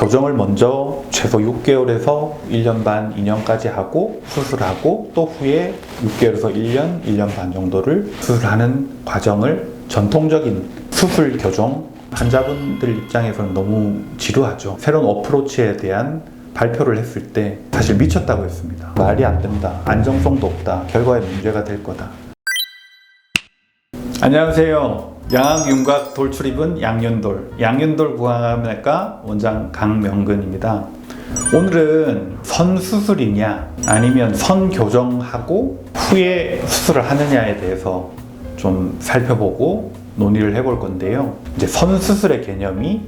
교정을 먼저 최소 6개월에서 1년 반, 2년까지 하고 수술하고 또 후에 6개월에서 1년, 1년 반 정도를 수술하는 과정을 전통적인 수술 교정 환자분들 입장에서는 너무 지루하죠. 새로운 어프로치에 대한 발표를 했을 때 사실 미쳤다고 했습니다. 말이 안 된다. 안정성도 없다. 결과에 문제가 될 거다. 안녕하세요. 양악윤곽 돌출입은 양윤돌, 양윤돌 구강암내과 원장 강명근입니다. 오늘은 선 수술이냐 아니면 선 교정하고 후에 수술을 하느냐에 대해서 좀 살펴보고 논의를 해볼 건데요. 이제 선 수술의 개념이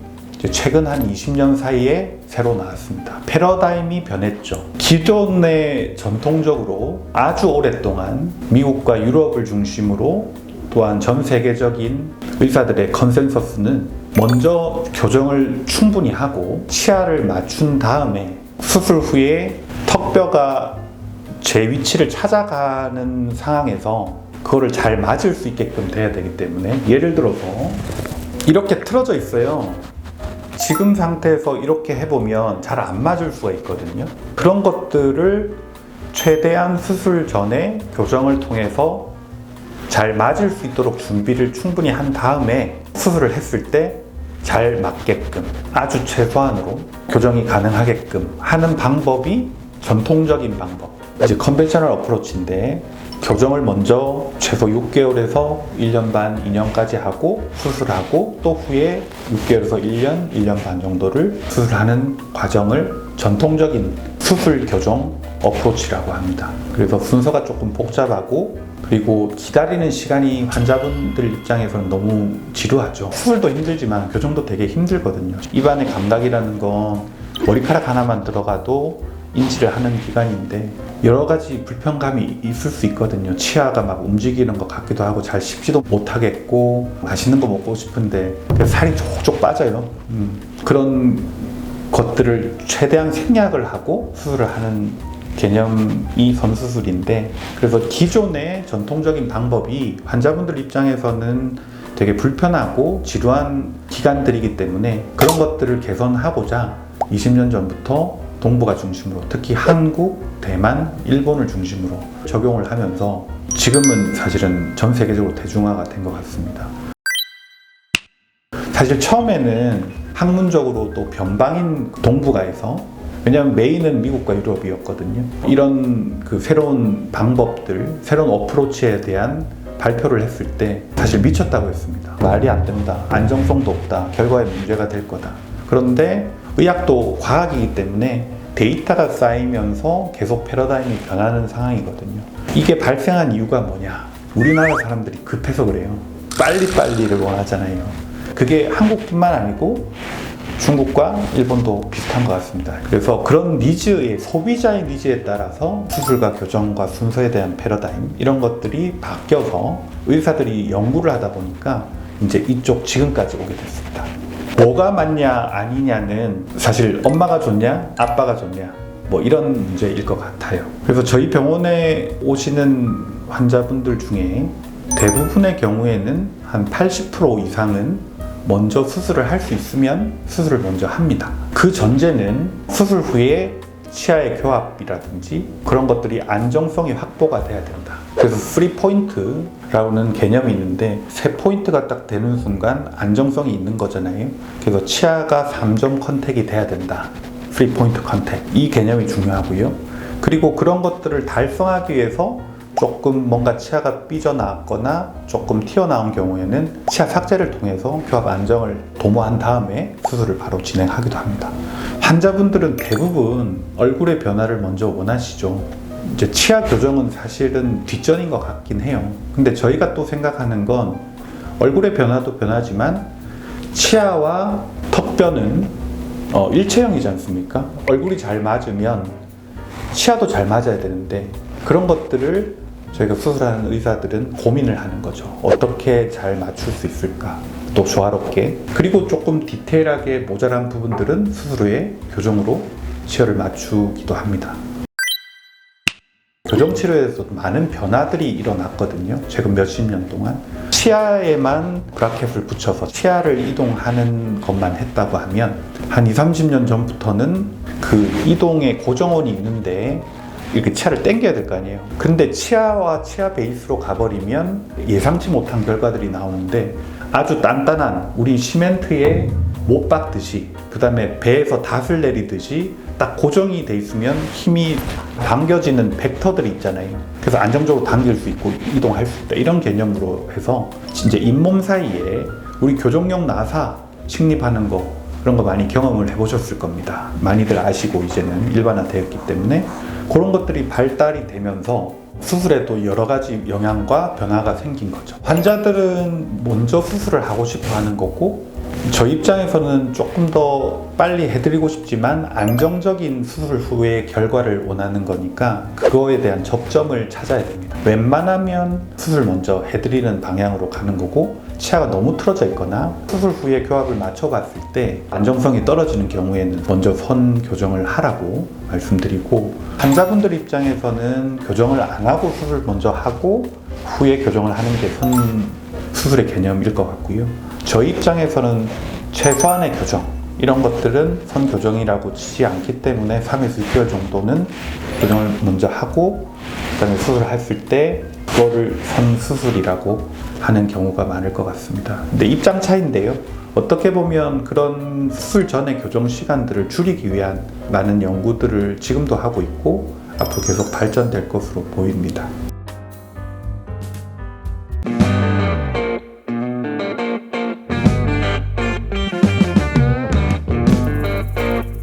최근 한 20년 사이에 새로 나왔습니다. 패러다임이 변했죠. 기존에 전통적으로 아주 오랫동안 미국과 유럽을 중심으로 또한 전 세계적인 의사들의 컨센서스는 먼저 교정을 충분히 하고 치아를 맞춘 다음에 수술 후에 턱뼈가 제 위치를 찾아가는 상황에서 그거를 잘 맞을 수 있게끔 돼야 되기 때문에 예를 들어서 이렇게 틀어져 있어요. 지금 상태에서 이렇게 해보면 잘 안 맞을 수가 있거든요. 그런 것들을 최대한 수술 전에 교정을 통해서 잘 맞을 수 있도록 준비를 충분히 한 다음에 수술을 했을 때 잘 맞게끔 아주 최소한으로 교정이 가능하게끔 하는 방법이 전통적인 방법. 이제 컨벤셔널 어프로치인데 교정을 먼저 최소 6개월에서 1년 반, 2년까지 하고 수술하고 또 후에 6개월에서 1년, 1년 반 정도를 수술하는 과정을 전통적인 수술 교정 어프로치라고 합니다. 그래서 순서가 조금 복잡하고 그리고 기다리는 시간이 환자분들 입장에서는 너무 지루하죠. 수술도 힘들지만 교정도 되게 힘들거든요. 입안의 감각이라는 건 머리카락 하나만 들어가도 인지를 하는 기간인데 여러 가지 불편감이 있을 수 있거든요. 치아가 막 움직이는 것 같기도 하고 잘 씹지도 못하겠고 맛있는 거 먹고 싶은데 살이 족족 빠져요. 음, 그런 것들을 최대한 생략을 하고 수술을 하는 개념이 선수술인데 그래서 기존의 전통적인 방법이 환자분들 입장에서는 되게 불편하고 지루한 기간들이기 때문에 그런 것들을 개선하고자 20년 전부터 동북아 중심으로 특히 한국, 대만, 일본을 중심으로 적용을 하면서 지금은 사실은 전 세계적으로 대중화가 된 것 같습니다. 사실 처음에는 학문적으로 또 변방인 동북아에서 왜냐하면 메인은 미국과 유럽이었거든요. 이런 그 새로운 방법들, 새로운 어프로치에 대한 발표를 했을 때 사실 미쳤다고 했습니다. 말이 안 된다. 안정성도 없다. 결과에 문제가 될 거다. 그런데 의학도 과학이기 때문에 데이터가 쌓이면서 계속 패러다임이 변하는 상황이거든요. 이게 발생한 이유가 뭐냐? 우리나라 사람들이 급해서 그래요. 빨리빨리를 원하잖아요. 그게 한국뿐만 아니고 중국과 일본도 비슷한 것 같습니다. 그래서 그런 니즈의 소비자의 니즈에 따라서 수술과 교정과 순서에 대한 패러다임 이런 것들이 바뀌어서 의사들이 연구를 하다 보니까 이제 이쪽 지금까지 오게 됐습니다. 뭐가 맞냐 아니냐는 사실 엄마가 좋냐 아빠가 좋냐 뭐 이런 문제일 것 같아요. 그래서 저희 병원에 오시는 환자분들 중에 대부분의 경우에는 한 80% 이상은 먼저 수술을 할 수 있으면 수술을 먼저 합니다. 그 전제는 수술 후에 치아의 교합이라든지 그런 것들이 안정성이 확보가 돼야 된다. 그래서 3포인트라는 개념이 있는데 세 포인트가 딱 되는 순간 안정성이 있는 거잖아요. 그래서 치아가 3점 컨택이 돼야 된다. 3포인트 컨택. 이 개념이 중요하고요. 그리고 그런 것들을 달성하기 위해서 조금 뭔가 치아가 삐져나왔거나 조금 튀어나온 경우에는 치아 삭제를 통해서 교합 안정을 도모한 다음에 수술을 바로 진행하기도 합니다. 환자분들은 대부분 얼굴의 변화를 먼저 원하시죠. 이제 치아 교정은 사실은 뒷전인 것 같긴 해요. 근데 저희가 또 생각하는 건 얼굴의 변화도 변하지만 치아와 턱뼈는 어, 일체형이지 않습니까? 얼굴이 잘 맞으면 치아도 잘 맞아야 되는데 그런 것들을 저희가 수술하는 의사들은 고민을 하는 거죠. 어떻게 잘 맞출 수 있을까? 또 조화롭게. 그리고 조금 디테일하게 모자란 부분들은 수술 후에 교정으로 치열을 맞추기도 합니다. 교정 치료에서 많은 변화들이 일어났거든요. 최근 몇십 년 동안 치아에만 브라켓을 붙여서 치아를 이동하는 것만 했다고 하면 한 2, 30년 전부터는 그 이동의 고정원이 있는데 이렇게 치아를 당겨야 될 거 아니에요. 근데 치아와 치아 베이스로 가버리면 예상치 못한 결과들이 나오는데 아주 단단한 우리 시멘트에 못 박듯이 그 다음에 배에서 닷을 내리듯이 딱 고정이 돼 있으면 힘이 당겨지는 벡터들이 있잖아요. 그래서 안정적으로 당길 수 있고 이동할 수 있다. 이런 개념으로 해서 진짜 잇몸 사이에 우리 교정용 나사 식립하는 거 그런 거 많이 경험을 해보셨을 겁니다. 많이들 아시고 이제는 일반화되었기 때문에 그런 것들이 발달이 되면서 수술에도 여러 가지 영향과 변화가 생긴 거죠. 환자들은 먼저 수술을 하고 싶어 하는 거고 저 입장에서는 조금 더 빨리 해드리고 싶지만 안정적인 수술 후의 결과를 원하는 거니까 그거에 대한 접점을 찾아야 됩니다. 웬만하면 수술 먼저 해드리는 방향으로 가는 거고 치아가 너무 틀어져 있거나 수술 후에 교합을 맞춰봤을 때 안정성이 떨어지는 경우에는 먼저 선 교정을 하라고 말씀드리고 환자분들 입장에서는 교정을 안 하고 수술 먼저 하고 후에 교정을 하는 게 선 수술의 개념일 것 같고요. 저희 입장에서는 최소한의 교정 이런 것들은 선 교정이라고 치지 않기 때문에 3에서 6개월 정도는 교정을 먼저 하고 그다음에 수술했을 때 그거를 선 수술이라고 하는 경우가 많을 것 같습니다. 근데 입장 차인데요. 어떻게 보면 그런 수술 전의 교정 시간들을 줄이기 위한 많은 연구들을 지금도 하고 있고 앞으로 계속 발전될 것으로 보입니다.